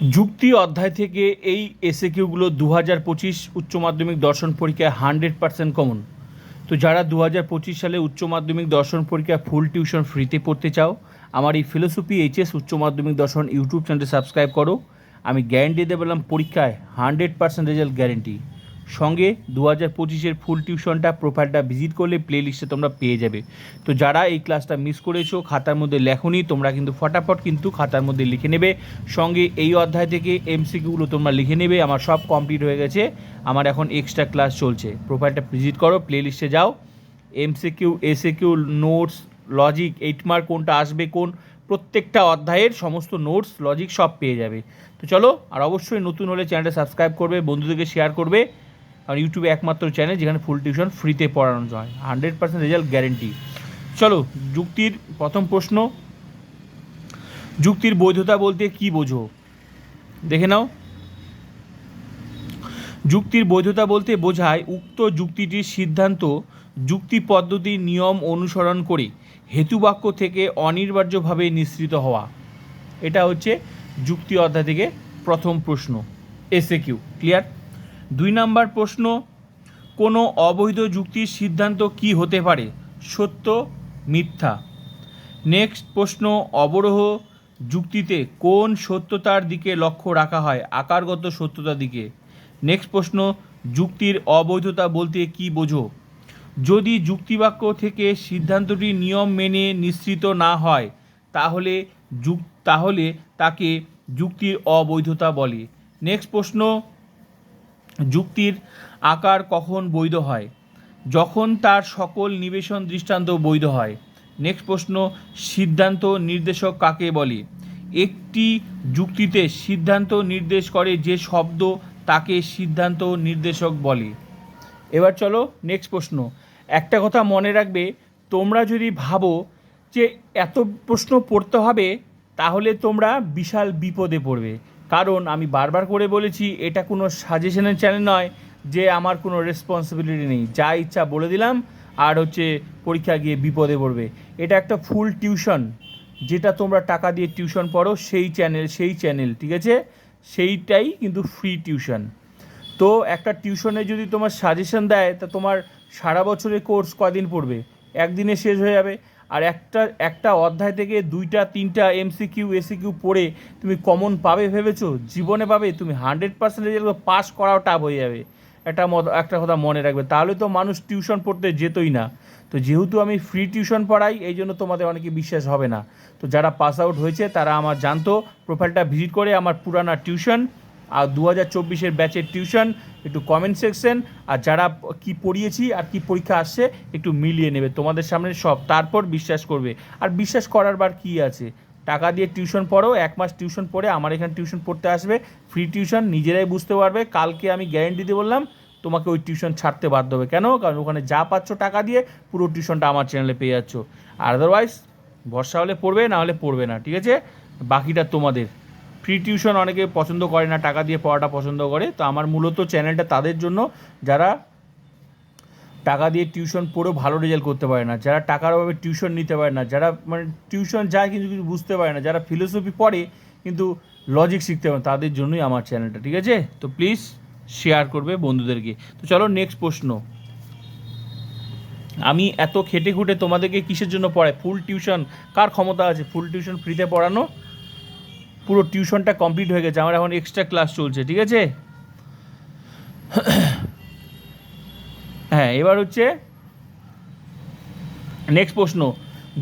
যুক্তি অধ্যায় থেকে এই এসএ কিউগুলো দু হাজার পঁচিশ উচ্চ মাধ্যমিক দর্শন পরীক্ষায় হান্ড্রেড পার্সেন্ট কমন তো যারা দু হাজার পঁচিশ সালে উচ্চ মাধ্যমিক দর্শন পরীক্ষায় ফুল টিউশন ফ্রিতে পড়তে চাও, আমার এই ফিলোসফি এইচএস উচ্চ মাধ্যমিক দর্শন ইউটিউব চ্যানেলটি সাবস্ক্রাইব করো। আমি গ্যারেন্টি দিয়ে বললাম পরীক্ষায় হান্ড্রেড পার্সেন্ট রেজাল্ট গ্যারেন্টি সঙ্গে দু হাজার পঁচিশের ফুল টিউশনটা প্রোফাইলটা ভিজিট করলে প্লে লিস্টে তোমরা পেয়ে যাবে। তো যারা এই ক্লাসটা মিস করেছ, খাতার মধ্যে লেখনি, তোমরা কিন্তু ফটাফট কিন্তু খাতার মধ্যে লিখে নেবে। সঙ্গে এই অধ্যায় থেকে এমসিকিউগুলো তোমরা লিখে নেবে। আমার সব কমপ্লিট হয়ে গেছে। আমার এখন এক্সট্রা ক্লাস চলছে। প্রোফাইলটা ভিজিট করো প্লে লিস্টে যাও MCQ SAQ notes logic eight mark কোনটা আসবে, কোন প্রত্যেকটা অধ্যায়ের সমস্ত নোটস লজিক সব পেয়ে যাবে। তো চলো, আর অবশ্যই নতুন হলে চ্যানেলটা সাবস্ক্রাইব করবে, বন্ধুদেরকে শেয়ার করবে। কারণ ইউটিউবে একমাত্র চ্যানেল যেখানে ফুল টিউশন ফ্রিতে পড়ানো হয়। হান্ড্রেড পার্সেন্ট রেজাল্ট গ্যারেন্টি চলো, যুক্তির প্রথম প্রশ্ন। যুক্তির বৈধতা বলতে কি বোঝো? দেখে নাও। যুক্তির বৈধতা বলতে বোঝায় উক্ত যুক্তিটির সিদ্ধান্ত, যুক্তি পদ্ধতির নিয়ম অনুসরণ করে, হেতুবাক্য থেকে অনিবার্যভাবে নিঃসৃত হওয়া। এটা হচ্ছে যুক্তি অধ্যায় থেকে প্রথম প্রশ্ন। এসএ কিউ ক্লিয়ার দুই নাম্বার প্রশ্ন, কোনো অবৈধ যুক্তির সিদ্ধান্ত কি হতে পারে? সত্য, মিথ্যা? নেক্সট প্রশ্ন, অবরোহ যুক্তিতে কোন সত্যতার দিকে লক্ষ্য রাখা হয়? আকারগত সত্যতার দিকে। নেক্সট প্রশ্ন, যুক্তির অবৈধতা বলতে কি বোঝো? যদি যুক্তিবাক্য থেকে সিদ্ধান্তটি নিয়ম মেনে নিশ্চিত না হয়, তাহলে যুক, তাহলে তাকে যুক্তির অবৈধতা বলে। নেক্সট প্রশ্ন যুক্তির আকার কখন বৈধ হয়? যখন তার সকল নিবেশন দৃষ্টান্ত বৈধ হয়? নেক্সট প্রশ্ন, সিদ্ধান্ত নির্দেশক কাকে বলে? একটি যুক্তিতে সিদ্ধান্ত নির্দেশ করে যে শব্দ তাকে সিদ্ধান্ত নির্দেশক বলে। এবার চলো নেক্সট প্রশ্ন। একটা কথা মনে রাখবে, তোমরা যদি ভাবো যে এত প্রশ্ন পড়তে হবে, তাহলে তোমরা বিশাল বিপদে পড়বে। কারণ আমি বারবার করে বলেছি, এটা কোনো সাজেশনের চ্যানেল নয় যে আমার কোনো রেসপন্সিবিলিটি নেই। যা ইচ্ছা বলে দিলাম, আর হচ্ছে পরীক্ষা গিয়ে বিপদে পড়বে। এটা একটা ফুল টিউশন যেটা তোমরা টাকা দিয়ে টিউশন পড়ো, সেই চ্যানেল সেই চ্যানেল ঠিক আছে? সেইটাই কিন্তু ফ্রি টিউশন তো একটা টিউশনে যদি তোমার সাজেশন দেয়, তা তোমার সারা বছরের কোর্স কদিন পড়বে? একদিনে শেষ হয়ে যাবে। আর একটা একটা অধ্যায় থেকে দুইটা, তিনটা এমসিকিউ এসিকিউ পড়ে তুমি কমন পাবে ভেবেছো? জীবনে পাবে, তুমি হান্ড্রেড পার্সেন্ট রেজাল্ট পাস করাও টাফ হয়ে যাবে। একটা একটা কথা মনে রাখবে। তাহলে তো মানুষ টিউশন পড়তে যেতই না। তো যেহেতু আমি ফ্রি টিউশন পড়াই, এই জন্য তোমাদের অনেকে বিশ্বাস হবে না। তো যারা পাস আউট হয়েছে, তারা আমার জানতো প্রোফাইলটা ভিজিট করে আমার পুরানা টিউশন আর দু হাজার চব্বিশের ব্যাচের টিউশন একটু কমেন্ট সেকশন আর যারা কি পড়িয়েছি আর কি পরীক্ষা আসছে একটু মিলিয়ে নেবে, তোমাদের সামনে সব, তারপর বিশ্বাস করবে। আর বিশ্বাস করার বার কী আছে? টাকা দিয়ে টিউশন পড়ো, এক মাস টিউশন পড়ে আমার এখানে টিউশন পড়তে আসবে ফ্রি টিউশন নিজেরাই বুঝতে পারবে, কালকে আমি গ্যারেন্টি দিয়ে বললাম, তোমাকে ওই টিউশন ছাড়তে বাধ্য হবে। কেন? কারণ ওখানে যা পাচ্ছ টাকা দিয়ে পুরো টিউশনটা আমার চ্যানেলে পেয়ে যাচ্ছ। আদারওয়াইজ ভরসা হলে পড়বে, না হলে পড়বে না, ঠিক আছে? বাকিটা তোমাদের। ফ্রি টিউশন অনেকে পছন্দ করে না, টাকা দিয়ে পড়াটা পছন্দ করে। তো আমার মূলত চ্যানেলটা তাদের জন্য যারা টাকা দিয়ে টিউশন পড়েও ভালো রেজাল্ট করতে পারে না, যারা টাকার অভাবে টিউশন নিতে পারে না, যারা মানে টিউশন যায় কিন্তু কিছু বুঝতে পারে না, যারা ফিলোসফি পড়ে কিন্তু লজিক শিখতে পারে তাদের জন্যই আমার চ্যানেলটা ঠিক আছে? তো প্লিজ শেয়ার করবে বন্ধুদেরকে। তো চলো নেক্সট প্রশ্ন। আমি এত খেটে খুঁটে তোমাদেরকে কিসের জন্য পড়াই? ফুল টিউশন কার ক্ষমতা আছে? ফুল টিউশন ফ্রিতে পড়ানো? পুরো টিউশনটা কমপ্লিট হয়ে গেছে, আমার এখন এক্সট্রা ক্লাস চলছে, ঠিক আছে? হ্যাঁ এবার হচ্ছে নেক্সট প্রশ্ন,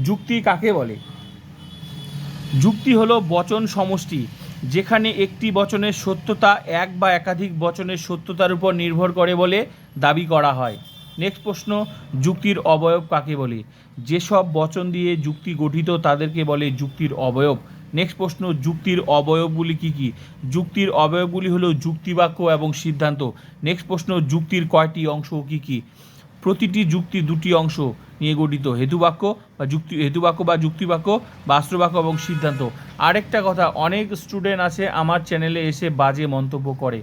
যুক্তি কাকে বলে? যুক্তি হলো বচন সমষ্টি, যেখানে একটি বচনের সত্যতা এক বা একাধিক বচনের সত্যতার উপর নির্ভর করে বলে দাবি করা হয়। নেক্সট প্রশ্ন, যুক্তির অবয়ব কাকে বলে? যেসব বচন দিয়ে যুক্তি গঠিত তাদেরকে বলে যুক্তির অবয়ব। নেক্সট প্রশ্ন, যুক্তির অবয়বগুলি কি কি? যুক্তির অবয়বগুলি হলো যুক্তিবাক্য এবং সিদ্ধান্ত। নেক্সট প্রশ্ন, যুক্তির কয়টি অংশ কি কি? প্রতিটি যুক্তি দুটি অংশ। নিয়ে গঠিত। হেতুবাক্য বা যুক্তি, হেতুবাক্য বা যুক্তিবাক্য বাস্তবাক্য এবং সিদ্ধান্ত। আরেকটা কথা, অনেক স্টুডেন্ট আছে আমার চ্যানেলে এসে বাজে মন্তব্য করে।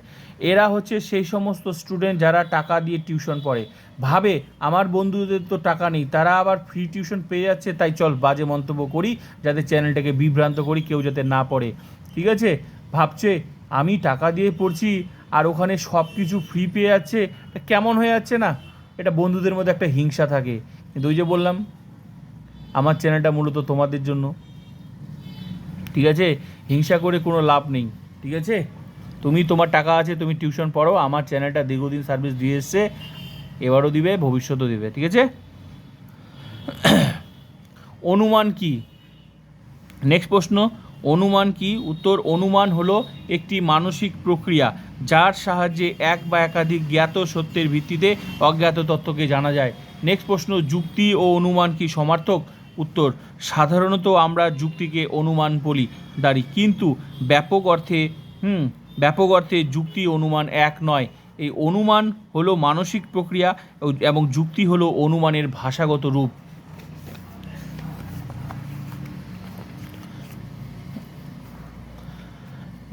এরা হচ্ছে সেই সমস্ত স্টুডেন্ট যারা টাকা দিয়ে টিউশন পড়ে। ভাবে, আমার বন্ধুদের তো টাকা নেই, তারা আবার ফ্রি টিউশন পেয়ে যাচ্ছে, তাই চল বাজে মন্তব্য করি, যাতে চ্যানেলটাকে বিভ্রান্ত করি, কেউ যাতে না পড়ে। ঠিক আছে? ভাবছে, আমি টাকা দিয়ে পড়ছি, আর ওখানে সব কিছু ফ্রি পেয়ে যাচ্ছে কেমন হয়ে যাচ্ছে না? এটা বন্ধুদের মধ্যে একটা হিংসা থাকে। কিন্তু ওই যে বললাম, আমার চ্যানেলটা মূলত তোমাদের জন্য। ঠিক আছে? হিংসা করে কোনো লাভ নেই। ঠিক আছে? তুমি তোমার টাকা আছে, তুমি টিউশন পড়ো, আমার চ্যানেলটা দীর্ঘদিন সার্ভিস দিয়ে এসছে, এবারও দিবে, ভবিষ্যতেও দিবে। ঠিক আছে? অনুমান কি? নেক্সট প্রশ্ন, অনুমান কি? উত্তর, অনুমান হলো একটি মানসিক প্রক্রিয়া, যার সাহায্যে এক বা একাধিক জ্ঞাত সত্যের ভিত্তিতে অজ্ঞাত তত্ত্বকে জানা যায়। নেক্সট প্রশ্ন, যুক্তি ও অনুমান কি সমার্থক? উত্তর, সাধারণত আমরা যুক্তিকে অনুমান বলি, দাঁড়ি। কিন্তু ব্যাপক অর্থে, হুম, ব্যাপক অর্থে যুক্তি অনুমান এক নয়। এই অনুমান হলো মানসিক প্রক্রিয়া এবং যুক্তি হলো অনুমানের ভাষাগত রূপ।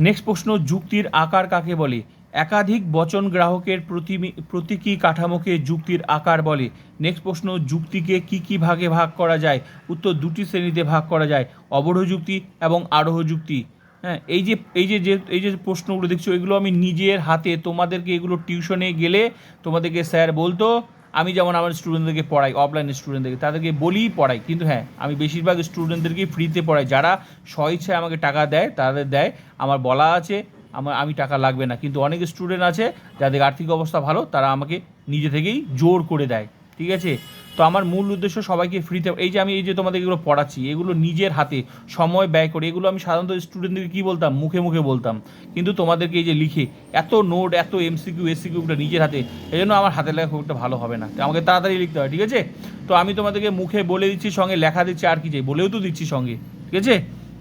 নেক্সট প্রশ্ন, যুক্তির আকার কাকে বলে? একাধিক বচন গ্রাহকের প্রতিমি- প্রতীকী কাঠামোকে যুক্তির আকার বলে। নেক্সট প্রশ্ন, যুক্তিকে কি কি ভাগে ভাগ করা যায়? উত্তর, দুটি শ্রেণীতে ভাগ করা যায়। অবরোহ যুক্তি এবং আরোহ যুক্তি। হ্যাঁ এই যে এই যে যে, এই যে প্রশ্নগুলো দেখছ, এগুলো আমি নিজের হাতে, তোমাদেরকে এগুলো টিউশনে গেলে তোমাদেরকে স্যার বলতো, আমি যেমন আমার স্টুডেন্টদেরকে পড়াই অফলাইন স্টুডেন্টদেরকে, তাদেরকে বলি পড়াই। কিন্তু হ্যাঁ আমি বেশিরভাগ স্টুডেন্টদেরকেই ফ্রিতে পড়াই। যারা স্বইচ্ছায় আমাকে টাকা দেয়, তাদের দেয়। আমার বলা আছে আমার আমি টাকা লাগবে না। কিন্তু অনেক স্টুডেন্ট আছে, যাদের আর্থিক অবস্থা ভালো, তারা আমাকে নিজে থেকেই জোর করে দেয়। ঠিক আছে? তো আমার মূল উদ্দেশ্য সবাইকে ফ্রিতে এই যে আমি এই যে তোমাদের এগুলো পড়াচ্ছি, এগুলো নিজের হাতে সময় ব্যয় করে, এগুলো আমি সাধারণত স্টুডেন্টদেরকে কী বলতাম? মুখে মুখে বলতাম। কিন্তু তোমাদেরকে এই যে লিখে, এত নোট, এত এমসিকিউ এসিকিউটা নিজের হাতে এই জন্য আমার হাতে লেখা খুব একটা ভালো হবে না। আমাকে তাড়াতাড়ি লিখতে হয় ঠিক আছে? তো আমি তোমাদেরকে মুখে বলে দিচ্ছি, সঙ্গে লেখা দিচ্ছি, আর কি চাই, বলেও তো দিচ্ছি সঙ্গে। ঠিক আছে?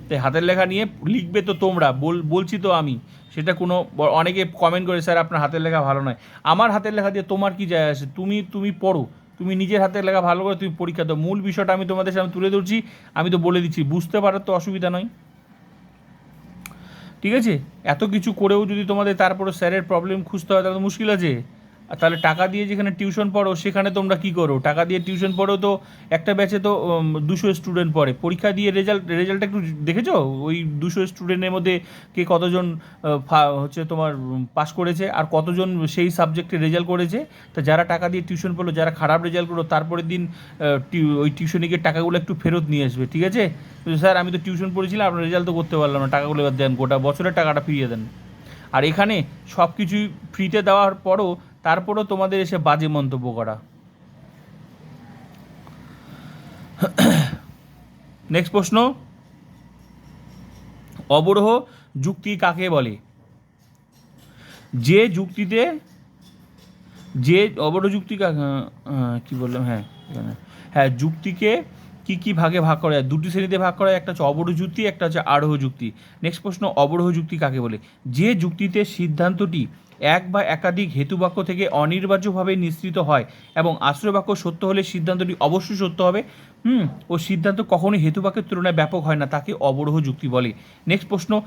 তাই হাতের লেখা নিয়ে লিখবে তো তোমরা, বল, বলছি তো আমি। সেটা কোনো, অনেকে কমেন্ট করে, স্যার, আপনার হাতের লেখা ভালো নয়। আমার হাতের লেখা দিয়ে তোমার কি যায় আসে? তুমি তুমি পড়ো। তুমি নিজের হাতের লেখা ভালো করে, তুমি পরীক্ষা দাও। মূল বিষয়টা আমি তোমাদের সামনে তুলে ধরছি। আমি তো বলে দিচ্ছি, বুঝতে পারার তো অসুবিধা নয়। ঠিক আছে? এত কিছু করেও যদি তোমাদের তারপরে স্যারের প্রবলেম খুঁজতে হয়, তাহলে তো মুশকিল আছে। আর তাহলে টাকা দিয়ে যেখানে টিউশন পড়ো, সেখানে তোমরা কি করো? টাকা দিয়ে টিউশন পড়ো তো একটা ব্যাচে তো দুশো স্টুডেন্ট পড়ে। পরীক্ষা দিয়ে রেজাল্ট রেজাল্টটা একটু দেখেছ? ওই দুশো স্টুডেন্টের মধ্যে কে কতজন হচ্ছে তোমার পাস করেছে আর কতজন সেই সাবজেক্টে রেজাল্ট করেছে? তা যারা টাকা দিয়ে টিউশন পড়ল, যারা খারাপ রেজাল্ট করল, তারপরের দিন ওই টিউশনে গিয়ে টাকাগুলো একটু ফেরত নিয়ে আসবে, ঠিক আছে? স্যার, আমি তো টিউশন পড়েছিলাম, আপনার রেজাল্ট তো করতে পারলাম না, টাকাগুলো এবার দেন, গোটা বছরের টাকাটা ফিরিয়ে দেন। আর এখানে সব কিছুই ফ্রিতে দেওয়ার পরও তারপরও তোমাদের এসে বাজে মন্তব্য করা। নেক্সট প্রশ্ন। অবরোহ যুক্তি কাকে বলে? যে যুক্তিতে, যে অবরোহ যুক্তি কি বললাম? হ্যাঁ হ্যাঁ যুক্তিকে কি কি ভাগে ভাগ করা যায়? দুটি শ্রেণীতে ভাগ করা একটা হচ্ছে অবরোহ যুক্তি, একটা হচ্ছে আরোহ যুক্তি। নেক্সট প্রশ্ন, অবরোহ যুক্তি কাকে বলে? যে যুক্তিতে সিদ্ধান্তটি এক বা একাধিক হেতুবাক্য থেকে অনির্বার্যভাবে নিঃসৃত হয় এবং আশ্রয় বাক্য সত্য হলে সিদ্ধান্তটি অবশ্যই সত্য হবে। হুম, ও সিদ্ধান্ত কখনোই হেতুবাক্যের তুলনায় ব্যাপক হয় না, তাকে অবরোহ যুক্তি বলে। নেক্সট প্রশ্ন,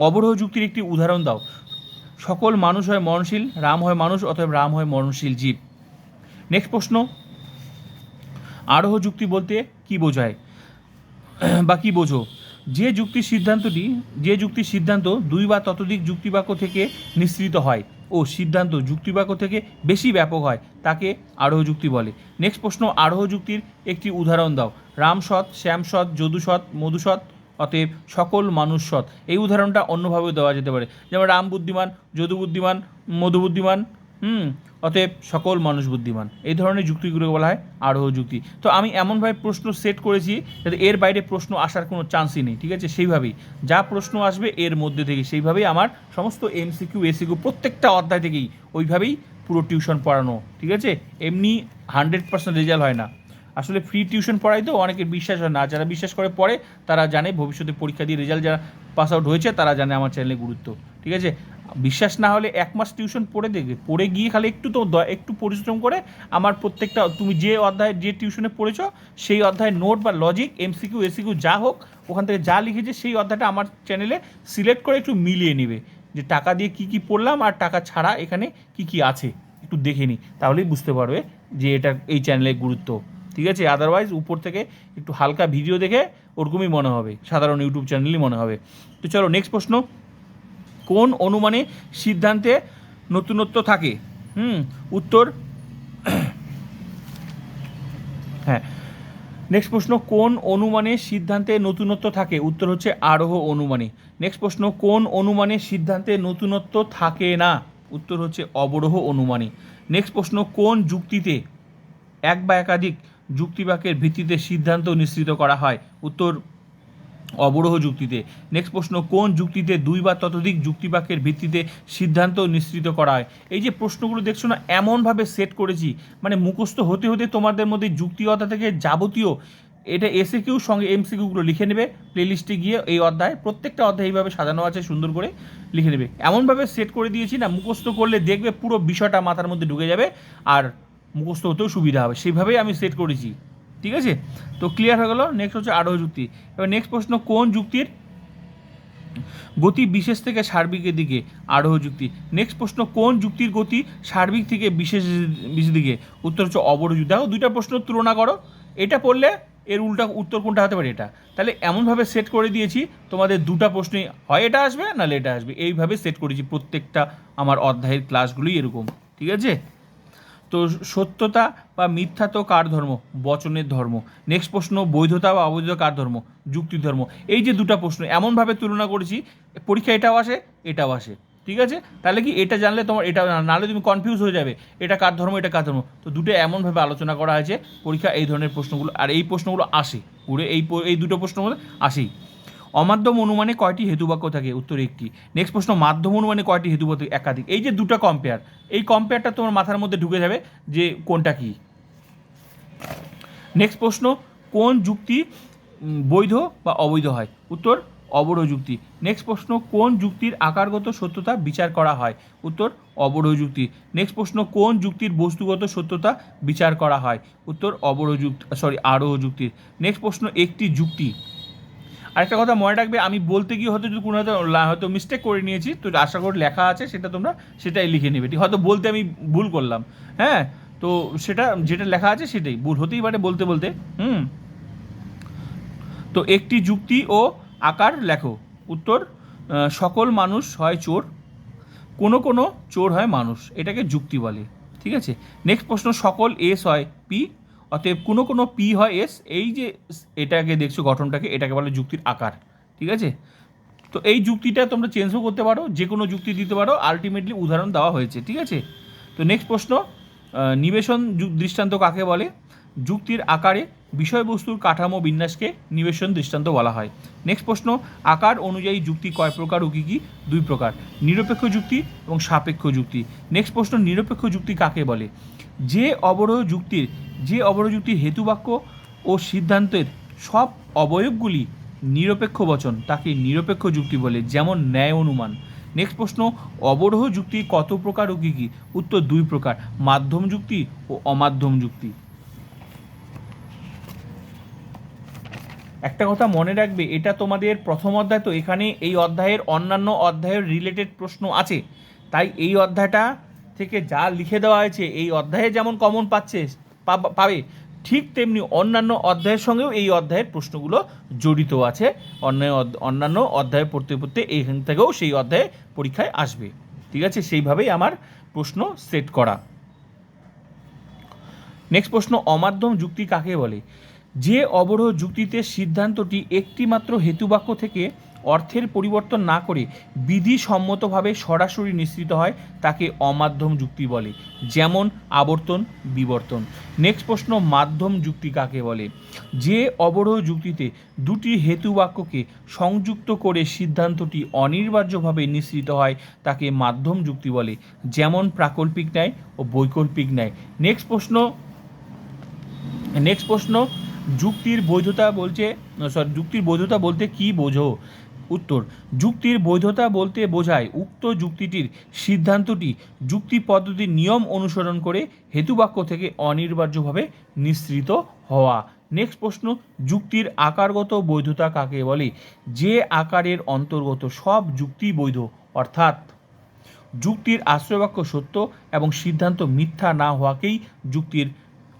অবরোহ যুক্তির একটি উদাহরণ দাও। সকল মানুষ হয় মরণশীল, রাম হয় মানুষ, অতএব রাম হয় মরণশীল জীব। নেক্সট প্রশ্ন, আরোহ যুক্তি বলতে কি বোঝায় বা কি বোঝো? যে যুক্তির সিদ্ধান্তটি, যে যুক্তির সিদ্ধান্ত দুই বা ততোধিক যুক্তিবাক্য থেকে নিঃসৃত হয় ও সিদ্ধান্ত যুক্তিবাক্য থেকে বেশি ব্যাপক হয়, তাকে আরোহ যুক্তি বলে। নেক্সট প্রশ্ন, আরোহ যুক্তির একটি উদাহরণ দাও। রামসৎ শ্যামসৎ যদুসৎ মধুসৎ অতএব সকল মানুষ সৎ। এই উদাহরণটা অন্যভাবেও দেওয়া যেতে পারে। যেমন রাম বুদ্ধিমান, যদু বুদ্ধিমান, মধু বুদ্ধিমান, হুম অতএব সকল মানুষ বুদ্ধিমান। এই ধরনের যুক্তিগুলোকে বলা হয় আরোহ যুক্তি। তো আমি এমনভাবে প্রশ্ন সেট করেছি যাতে এর বাইরে প্রশ্ন আসার কোনো চান্সই নেই, ঠিক আছে? সেইভাবেই। যা প্রশ্ন আসবে এর মধ্যে থেকে সেইভাবেই আমার সমস্ত এমসিকিউ এসিকিউ প্রত্যেকটা অধ্যায় থেকেই ওইভাবেই পুরো টিউশন পড়ানো, ঠিক আছে? এমনি হান্ড্রেড পার্সেন্ট রেজাল্ট হয় না। আসলে ফ্রি টিউশন পড়াই তো অনেকের বিশ্বাস হয় না। যারা বিশ্বাস করে পড়ে, তারা জানে ভবিষ্যতে পরীক্ষা দিয়ে রেজাল্ট যারা পাস আউট হয়েছে, তারা জানে আমার চ্যানেলের গুরুত্ব, ঠিক আছে? বিশ্বাস না হলে এক মাস টিউশন পড়ে দেখবে। পড়ে গিয়ে খালি একটু তো একটু পরিশ্রম করে আমার প্রত্যেকটা, তুমি যে অধ্যায়, যে টিউশনে পড়েছো, সেই অধ্যায় নোট বা লজিক এমসিকিউ এসিকিউ যা হোক, ওখান থেকে যা লিখেছে সেই অধ্যায়টা আমার চ্যানেলে সিলেক্ট করে একটু মিলিয়ে নেবে। যে টাকা দিয়ে কি কি পড়লাম আর টাকা ছাড়া এখানে কি কি আছে, একটু দেখে নিই তাহলেই বুঝতে পারবে যে এটা এই চ্যানেলের গুরুত্ব। ঠিক আছে? আদারওয়াইজ উপর থেকে একটু হালকা ভিডিও দেখে ওরকমই মনে হবে। সাধারণ ইউটিউব চ্যানেলই মনে হবে। তো চলো নেক্সট প্রশ্ন। কোন অনুমানে সিদ্ধান্তে নতুনত্ব থাকে? হুম, উত্তর। হ্যাঁ। নেক্সট প্রশ্ন, কোন অনুমানে সিদ্ধান্তে নতুনত্ব থাকে? উত্তর হচ্ছে আরোহ অনুমানে। নেক্সট প্রশ্ন, কোন অনুমানে সিদ্ধান্তে নতুনত্ব থাকে না? উত্তর হচ্ছে অবরোহ অনুমানে। নেক্সট প্রশ্ন, কোন যুক্তিতে, এক বা একাধিক যুক্তিবাক্যের ভিত্তিতে সিদ্ধান্ত নিশ্চিত করা হয়? উত্তর অবরোহ যুক্তিতে। নেক্সট প্রশ্ন, কোন যুক্তিতে দুই বা ততোধিক যুক্তিবাক্যের ভিত্তিতে সিদ্ধান্ত নিশ্চিত করা হয়? এই যে প্রশ্নগুলো দেখছ না, এমনভাবে সেট করেছি মানে মুখস্থ হতে হতে তোমাদের মধ্যে যুক্তিকতা থেকে যাবতীয় এটা এসে কিউ সঙ্গে এমসিকিউগুলো লিখে নেবে প্লেলিস্টে গিয়ে এই অধ্যায়, প্রত্যেকটা অধ্যায় এইভাবে সাজানো আছে, সুন্দর করে লিখে নেবে। এমনভাবে সেট করে দিয়েছি না, মুখস্থ করলে দেখবে পুরো বিষয়টা মাথার মধ্যে ঢুকে যাবে আর মুখস্থ হতেও সুবিধা হবে। সেইভাবেই আমি সেট করেছি। ঠিক আছে? তো ক্লিয়ার হয়ে গেল। নেক্সট হচ্ছে আরোহ যুক্তি। এবার নেক্সট প্রশ্ন, কোন যুক্তির গতি বিশেষ থেকে সার্বিকের দিকে? আরোহ যুক্তি। নেক্সট প্রশ্ন, কোন যুক্তির গতি সার্বিক থেকে বিশেষ বিশেষ দিকে? উত্তর হচ্ছে অবরোহ যুক্তি। দেখো, দুইটা প্রশ্ন তুলনা করো। এটা পড়লে এর উল্টা, উত্তর কোনটা হতে পারে এটা? তাহলে এমনভাবে সেট করে দিয়েছি, তোমাদের দুটা প্রশ্নে হয় এটা আসবে নাহলে এটা আসবে। এইভাবে সেট করেছি প্রত্যেকটা আমার অধ্যায়ের ক্লাসগুলোই এরকম। ঠিক আছে? তো সত্যতা বা মিথ্যা তো কার ধর্ম? বচনের ধর্ম। নেক্সট প্রশ্ন, বৈধতা বা অবৈধতা কার ধর্ম? যুক্তির ধর্ম। এই যে দুটো প্রশ্ন, এমনভাবে তুলনা করেছি, পরীক্ষা এটাও আসে এটাও আসে। ঠিক আছে? তাহলে কি এটা জানলে তোমার, এটা নাহলে তুমি কনফিউজ হয়ে যাবে, এটা কার ধর্ম, এটা কার ধর্ম? তো দুটো এমনভাবে আলোচনা করা হয়েছে, পরীক্ষা এই ধরনের প্রশ্নগুলো, আর এই প্রশ্নগুলো আসে পুরো এই এই দুটো প্রশ্নগুলো আসেই। অমাধ্যম অনুমানে কয়টি হেতুবাক্য থাকে? উত্তর একটি। নেক্সট প্রশ্ন মাধ্যম অনুমানে কয়টি হেতুবাক্য? একাধিক? এই যে দুটো কম্পেয়ার এই কম্পেয়ারটা তোমার মাথার মধ্যে ঢুকে যাবে যে কোনটা কি। নেক্সট প্রশ্ন, কোন যুক্তি বৈধ বা অবৈধ হয়? উত্তর, অবরোহ যুক্তি। নেক্সট প্রশ্ন, কোন যুক্তির আকারগত সত্যতা বিচার করা হয়? উত্তর, অবরোহ যুক্তি। নেক্সট প্রশ্ন, কোন যুক্তির বস্তুগত সত্যতা বিচার করা হয়? উত্তর, অবরোহ যুক্তি সরি আরোহ যুক্তির। নেক্সট প্রশ্ন, একটি যুক্তি। আরেকটা কথা মনে রাখবে, আমি বলতে গিয়ে হয়তো যদি কোনো হয়তো হয়তো মিস্টেক করে নিয়েছি, তো আশা করি লেখা আছে, সেটা তোমরা সেটাই লিখে নেবে। ঠিক, হয়তো বলতে আমি ভুল করলাম। হ্যাঁ তো সেটা যেটা লেখা আছে সেটাই। ভুল হতেই পারে বলতে বলতে। হুম। তো একটি যুক্তি ও আকার লেখো। উত্তর সকল মানুষ হয় চোর, কোনো কোনো চোর হয় মানুষ। এটাকে যুক্তি বলে। ঠিক আছে? নেক্সট প্রশ্ন, সকল এস হয় পি অতএব কোনো কোনো পি হয় এস এই যে এটাকে দেখছ গঠনটাকে, এটাকে বলে যুক্তির আকার, ঠিক আছে? তো এই যুক্তিটা তোমরা চেঞ্জও করতে পারো যে কোনো যুক্তি দিতে পারো আলটিমেটলি উদাহরণ দেওয়া হয়েছে, ঠিক আছে? তো নেক্সট প্রশ্ন নিবেশন দৃষ্টান্ত কাকে বলে? যুক্তির আকারে বিষয়বস্তুর কাঠামো বিন্যাসকে নিবেশন দৃষ্টান্ত বলা হয়। নেক্সট প্রশ্ন, আকার অনুযায়ী যুক্তি কয় প্রকার ও কী কী? দুই প্রকার, নিরপেক্ষ যুক্তি এবং সাপেক্ষ যুক্তি। নেক্সট প্রশ্ন, নিরপেক্ষ যুক্তি কাকে বলে? যে অবরোহ যুক্তির, যে অবরোহ যুক্তির হেতুবাক্য ও সিদ্ধান্তের সব অবয়বগুলি নিরপেক্ষ বচন, তাকে নিরপেক্ষ যুক্তি বলে, যেমন ন্যায় অনুমান। নেক্সট প্রশ্ন, অবরোহ যুক্তি কত প্রকার ও কী কী? উত্তর দুই প্রকার, মাধ্যম যুক্তি ও অমাধ্যম যুক্তি। একটা কথা মনে রাখবে, এটা তোমাদের প্রথম অধ্যায়, তো এখানে এই অধ্যায়ের অন্যান্য অধ্যায়ের রিলেটেড প্রশ্ন আছে। তাই এই অধ্যায়টা থেকে যা লিখে দেওয়া হয়েছে, এই অধ্যায়ে যেমন কমন পাচ্ছে পাব- ঠিক তেমনি অন্যান্য অধ্যায়ের সঙ্গেও এই অধ্যায়ের প্রশ্নগুলো জড়িত আছে। অন্য অধ্য- অন্যান্য অধ্যায় পড়তে পড়তে এইখান থেকেও সেই অধ্যায়ে পরীক্ষায় আসবে। ঠিক আছে? সেইভাবেই আমার প্রশ্ন সেট করা। নেক্সট প্রশ্ন, অমাধ্যম যুক্তি কাকে বলে? যে অবরোহ যুক্তিতে সিদ্ধান্তটি একটিমাত্র হেতুবাক্য থেকে অর্থের পরিবর্তন না করে বিধিসম্মতভাবে সরাসরি নিশ্চিত হয় তাকে অমাধ্যম যুক্তি বলে, যেমন আবর্তন, বিবর্তন। নেক্সট প্রশ্ন, মাধ্যম যুক্তি কাকে বলে? যে অবরোহ যুক্তিতে দুটি হেতু বাক্যকে সংযুক্ত করে সিদ্ধান্তটি অনিবার্যভাবে নিশ্চিত হয়, তাকে মাধ্যম যুক্তি বলে, যেমন প্রাকল্পিক ন্যায় ও বৈকল্পিক ন্যায়। নেক্সট প্রশ্ন নেক্সট প্রশ্ন, যুক্তির বৈধতা বলছে সরি যুক্তির বৈধতা বলতে কি বোঝো? উত্তর। যুক্তির বৈধতা বলতে বোঝায় উক্ত যুক্তিটির সিদ্ধান্তটি যুক্তি পদ্ধতির নিয়ম অনুসরণ করে হেতুবাক্য থেকে অনিবার্যভাবে নিঃসৃত হওয়া। নেক্সট প্রশ্ন, যুক্তির আকারগত বৈধতা কাকে বলে? যে আকারের অন্তর্গত সব যুক্তি বৈধ, অর্থাৎ যুক্তির আশ্রয়বাক্য সত্য এবং সিদ্ধান্ত মিথ্যা না হওয়াকেই যুক্তির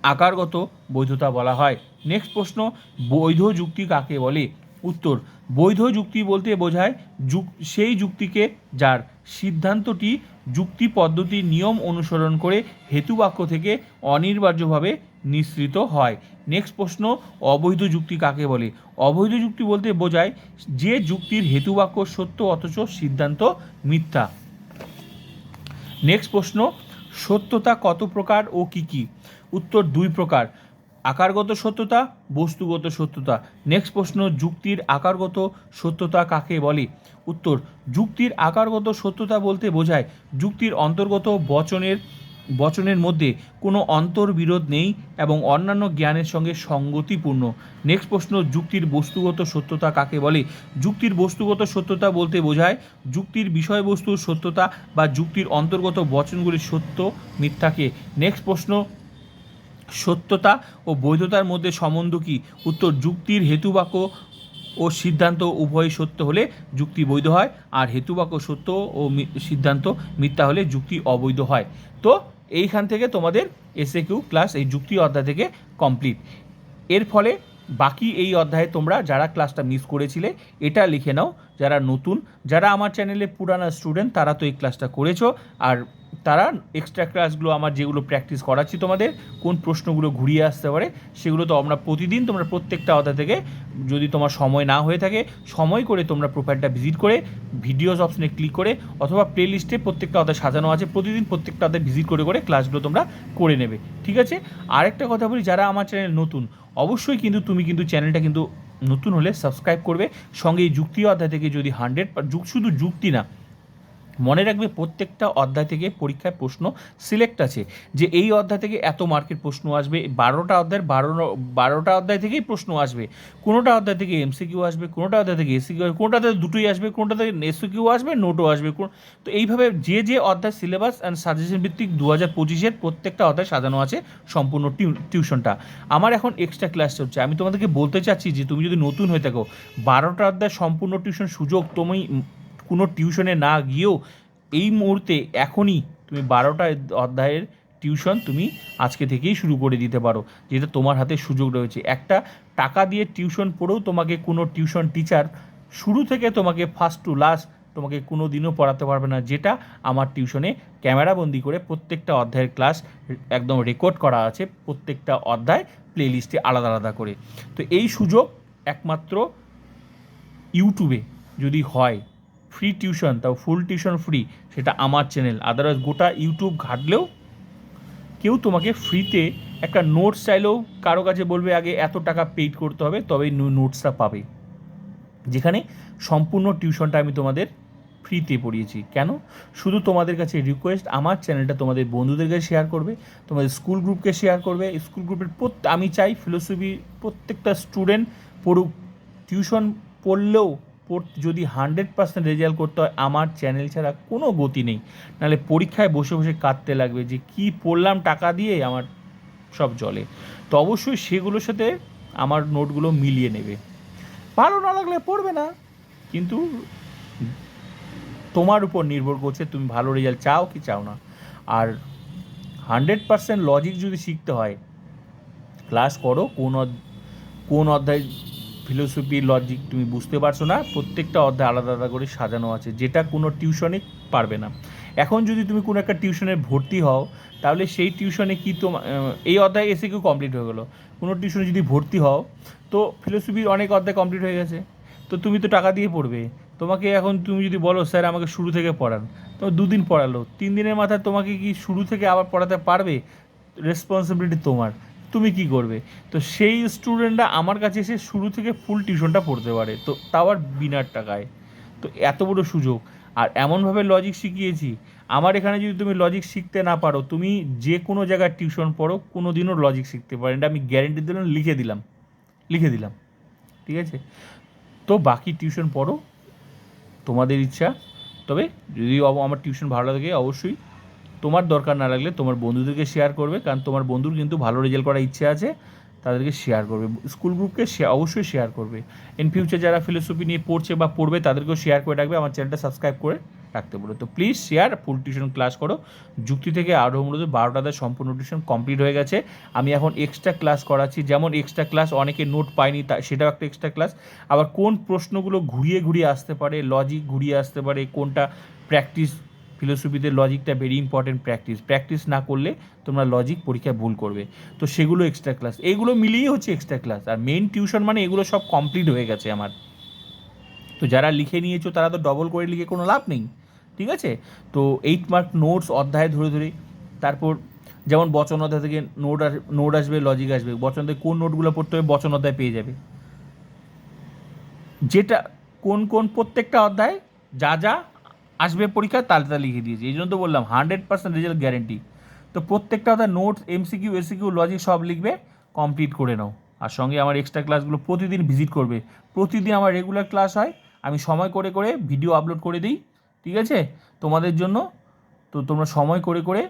আকারগত বৈধতা বলা হয়। নেক্সট প্রশ্ন, বৈধ যুক্তি কাকে বলে? উত্তর। বৈধ যুক্তি বলতে বোঝায় যুক, সেই যুক্তিকে যার সিদ্ধান্তটি যুক্তি পদ্ধতির নিয়ম অনুসরণ করে হেতুবাক্য থেকে অনিবার্যভাবে নিঃসৃত হয়। নেক্সট প্রশ্ন, অবৈধ যুক্তি কাকে বলে? অবৈধ যুক্তি বলতে বোঝায় যে যুক্তির হেতুবাক্য সত্য অথচ সিদ্ধান্ত মিথ্যা। নেক্সট প্রশ্ন, সত্যতা কত প্রকার ও কি কি? উত্তর দুই প্রকার। আকারগত সত্যতা, বস্তুগত সত্যতা। নেক্সট প্রশ্ন, যুক্তির আকারগত সত্যতা কাকে বলে? উত্তর, যুক্তির আকারগত সত্যতা বলতে বোঝায় যুক্তির অন্তর্গত বচনের বচনের মধ্যে কোনো অন্তর্বিরোধ নেই এবং অন্যান্য জ্ঞানের সঙ্গে সঙ্গতিপূর্ণ। নেক্সট প্রশ্ন, যুক্তির বস্তুগত সত্যতা কাকে বলে? যুক্তির বস্তুগত সত্যতা বলতে বোঝায় যুক্তির বিষয়বস্তুর সত্যতা বা যুক্তির অন্তর্গত বচনগুলির সত্য মিথ্যাকে। নেক্সট প্রশ্ন সত্যতা ও বৈধতার মধ্যে সম্বন্ধ কি? উত্তর, যুক্তির হেতুবাক্য ও সিদ্ধান্ত উভয় সত্য হলে যুক্তি বৈধ হয়, আর হেতুবাক্য সত্য ও সিদ্ধান্ত মিথ্যা হলে যুক্তি অবৈধ হয়। তো এইখান থেকে তোমাদের এসএ কিউ ক্লাস, এই যুক্তি অধ্যায় থেকে কমপ্লিট। এর ফলে বাকি এই অধ্যায়ে তোমরা যারা ক্লাসটা মিস করেছিলে, এটা লিখে নাও। যারা নতুন, যারা আমার চ্যানেলে পুরানা স্টুডেন্ট, তারা তো এই ক্লাসটা করেছ। আর তারা এক্সট্রা ক্লাসগুলো আমার যেগুলো প্র্যাকটিস করাচ্ছি তোমাদের, কোন প্রশ্নগুলো ঘুরিয়ে আসতে পারে, সেগুলো তো আমরা প্রতিদিন তোমরা প্রত্যেকটা অধ্যায় থেকে, যদি তোমার সময় না হয়ে থাকে, সময় করে তোমরা প্রোফাইলটা ভিজিট করে ভিডিওস অপশনে ক্লিক করে, অথবা প্লে লিস্টে প্রত্যেকটা অধ্যায় সাজানো আছে, প্রতিদিন প্রত্যেকটা অধ্যায় ভিজিট করে করে ক্লাসগুলো তোমরা করে নেবে, ঠিক আছে? আরেকটা কথা বলি, যারা আমার চ্যানেল নতুন, অবশ্যই কিন্তু তুমি কিন্তু চ্যানেলটা কিন্তু নতুন হলে সাবস্ক্রাইব করবে, সঙ্গে এই যুক্তি অধ্যায় থেকে যদি হান্ড্রেড শুধু যুক্তি না মনে রাখবে প্রত্যেকটা অধ্যায় থেকে পরীক্ষায় প্রশ্ন সিলেক্ট আছে। যে এই অধ্যায় থেকে এত মার্কের প্রশ্ন আসবে, বারোটা অধ্যায়ের বারো বারোটা অধ্যায় থেকেই প্রশ্ন আসবে। কোনোটা অধ্যায় থেকে এমসিকিউ আসবে, কোনোটা অধ্যায় থেকে এসিকিউ আসবে, কোনোটা থেকে দুটোই আসবে, কোনোটা থেকে এসিকিউ আসবে, নোটও আসবে। কোন- তো এইভাবে যে যে অধ্যায় সিলেবাস অ্যান্ড সাজেশন ভিত্তিক দু হাজার পঁচিশের প্রত্যেকটা অধ্যায় সাজানো আছে সম্পূর্ণ টিউ- টিউশনটা আমার এখন এক্সট্রা ক্লাস চলছে। আমি তোমাদেরকে বলতে চাচ্ছি যে তুমি যদি নতুন হয়ে থাকো, বারোটা অধ্যায় সম্পূর্ণ টিউশন সুযোগ তুমি কোনো টিউশনে না গিয়েও এই মুহূর্তে এখনই তুমি বারোটা অধ্যায়ের টিউশন তুমি আজকে থেকেই শুরু করে দিতে পারো, যেটা তোমার হাতে সুযোগ রয়েছে। একটা টাকা দিয়ে টিউশন পড়েও তোমাকে কোনো টিউশন টিচার শুরু থেকে তোমাকে ফার্স্ট টু লাস্ট তোমাকে কোনো দিনও পড়াতে পারবে না, যেটা আমার টিউশনে ক্যামেরাবন্দি করে প্রত্যেকটা অধ্যায়ের ক্লাস একদম রেকর্ড করা আছে, প্রত্যেকটা অধ্যায় প্লে লিস্টে আলাদা আলাদা করে। তো এই সুযোগ একমাত্র ইউটিউবে যদি হয় ফ্রি টিউশন তাও ফুল টিউশন ফ্রি সেটা আমার চ্যানেল আদারওয়াইজ গোটা ইউটিউব ঘাটলেও কেউ তোমাকে ফ্রিতে একটা নোটস চাইলেও কারও কাছে বলবে, আগে এত টাকা পেইড করতে হবে, তবেই নোটসটা পাবে। যেখানে সম্পূর্ণ টিউশনটা আমি তোমাদের ফ্রিতে পড়িয়েছি। কেন? শুধু তোমাদের কাছে রিকোয়েস্ট আমার চ্যানেলটা তোমাদের বন্ধুদেরকে শেয়ার করবে, তোমাদের স্কুল গ্রুপকে শেয়ার করবে। স্কুল গ্রুপের প্রত্যেক আমি চাই ফিলোসফি প্রত্যেকটা স্টুডেন্ট পড়ুক। টিউশন পড়লেও পড়- যদি হান্ড্রেড পার্সেন্ট রেজাল্ট করতে হয়, আমার চ্যানেল ছাড়া কোনো গতি নেই। নাহলে পরীক্ষায় বসে বসে কাঁদতে লাগবে যে কি পড়লাম টাকা দিয়ে, আমার সব জলে। তো অবশ্যই সেগুলোর সাথে আমার নোটগুলো মিলিয়ে নেবে। ভালো না লাগলে পড়বে না, কিন্তু তোমার উপর নির্ভর করছে তুমি ভালো রেজাল্ট চাও কি চাও না। আর হান্ড্রেড পার্সেন্ট লজিক যদি শিখতে হয় ক্লাস করো, কোন কোন অধ্যায় ফিলোসফি লজিক তুমি বুঝতে পারছ না, প্রত্যেকটা অধ্যায় আলাদা আলাদা করে সাজানো আছে, যেটা কোনো টিউশনে পারবে না। এখন যদি তুমি কোনো একটা টিউশনে ভর্তি হও, তাহলে সেই টিউশনে কি তোমার এই অধ্যায় এসে কেউ কমপ্লিট হয়ে গেলো। কোনো টিউশনে যদি ভর্তি হও, তো ফিলোসফির অনেক অধ্যায় কমপ্লিট হয়ে গেছে। তো তুমি তো টাকা দিয়ে পড়বে। তোমাকে এখন তুমি যদি বলো, স্যার, আমাকে শুরু থেকে পড়ান। তো দুদিন পড়ালো। তিন দিনের মাথায় তোমাকে কি শুরু থেকে আবার পড়াতে পারবে? রেসপন্সিবিলিটি তোমার। তুমি কি করবে? তো সেই স্টুডেন্টরা আমার কাছে এসে শুরু থেকে ফুল টিউশনটা পড়তে পারে। তো তাও আর বিনার টাকায়। তো এত বড় সুযোগ। আর এমনভাবে লজিক শিখিয়েছি, আমার এখানে যদি তুমি লজিক শিখতে না পারো, তুমি যে কোনো জায়গায় টিউশন পড়ো কোনো দিনও লজিক শিখতে পারো এটা আমি গ্যারেন্টি দিলাম, লিখে দিলাম। লিখে দিলাম। ঠিক আছে? তো বাকি টিউশন পড়ো। তোমাদের ইচ্ছা। তবে যদি আমার টিউশন ভালো লাগে, অবশ্যই তোমার দরকার না লাগলে তোমার বন্ধুদেরকে শেয়ার করবে, কারণ তোমার বন্ধুর কিন্তু ভালো রেজাল্ট করার ইচ্ছে আছে, তাদেরকে শেয়ার করবে স্কুল গ্রুপকে অবশ্যই শেয়ার করবে। ইন ফিউচার যারা ফিলোসফি নিয়ে পড়ছে বা পড়বে, তাদেরকেও শেয়ার করে রাখবে, আমার চ্যানেলটা সাবস্ক্রাইব করে রাখতে বলো। তো please share full tuition class করো। যুক্তি থেকে আরও মূলত বারোটাতে সম্পূর্ণ টিউশন কমপ্লিট হয়ে গেছে। আমি এখন এক্সট্রা ক্লাস করাচ্ছি, যেমন এক্সট্রা ক্লাস অনেকে নোট পায়নি, তা সেটাও একটা এক্সট্রা ক্লাস আবার কোন প্রশ্নগুলো ঘুরিয়ে ঘুরিয়ে আসতে পারে লজিক ঘুরিয়ে আসতে পারে, কোনটা প্র্যাকটিস ফিলোসফিতে লজিকটা ভেরি ইম্পর্টেন্ট প্র্যাকটিস প্র্যাকটিস না করলে তোমরা লজিক পরীক্ষায় ভুল করবে। তো সেগুলো এক্সট্রা ক্লাস এগুলো মিলিয়েই হচ্ছে এক্সট্রা ক্লাস আর মেন টিউশন মানে এগুলো সব কমপ্লিট হয়ে গেছে আমার। তো যারা লিখে নিয়েছো, তারা তো ডবল করে লিখে কোনো লাভ নেই। ঠিক আছে? তো এইট মার্ক নোটস অধ্যায় ধরে ধরে। তারপর যেমন বচন অধ্যায় থেকে নোট আস নোট আসবে লজিক আসবে। বচন অধ্যায় কোন নোটগুলো পড়তে হবে, বচন অধ্যায় পেয়ে যাবে। যেটা কোন কোন প্রত্যেকটা অধ্যায়, যা যা আসবে পরীক্ষা তাহলে তা লিখে দিয়েছি। এই জন্য তো বললাম হান্ড্রেড পার্সেন্ট রেজাল্ট গ্যারেন্টি তো প্রত্যেকটা অধ্যায় নোটস এমসিকিউ এসিকিউ লজিক সব লিখবে কমপ্লিট করে নাও। আর সঙ্গে আমার এক্সট্রা ক্লাসগুলো প্রতিদিন ভিজিট করবে। প্রতিদিন আমার রেগুলার ক্লাস হয়, আমি সময় করে করে ভিডিও আপলোড করে দিই, ঠিক আছে? তোমাদের জন্য, তো তোমরা সময় করে করে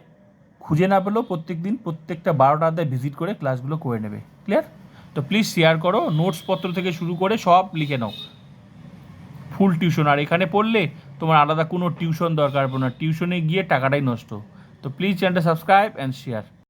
খুঁজে না পেলেও প্রত্যেক দিন প্রত্যেকটা বারোটা অধ্যায় ভিজিট করে ক্লাসগুলো করে নেবে। ক্লিয়ার তো প্লিজ শেয়ার করো নোটস পত্র থেকে শুরু করে সব লিখে নাও। ফুল টিউশন আর এখানে পড়লে তোমার আলাদা কোনো টিউশন দরকার পড়ে না। টিউশনে গিয়ে টাকাটাই নষ্ট। তো প্লিজ চ্যানেলটা সাবস্ক্রাইব অ্যান্ড শেয়ার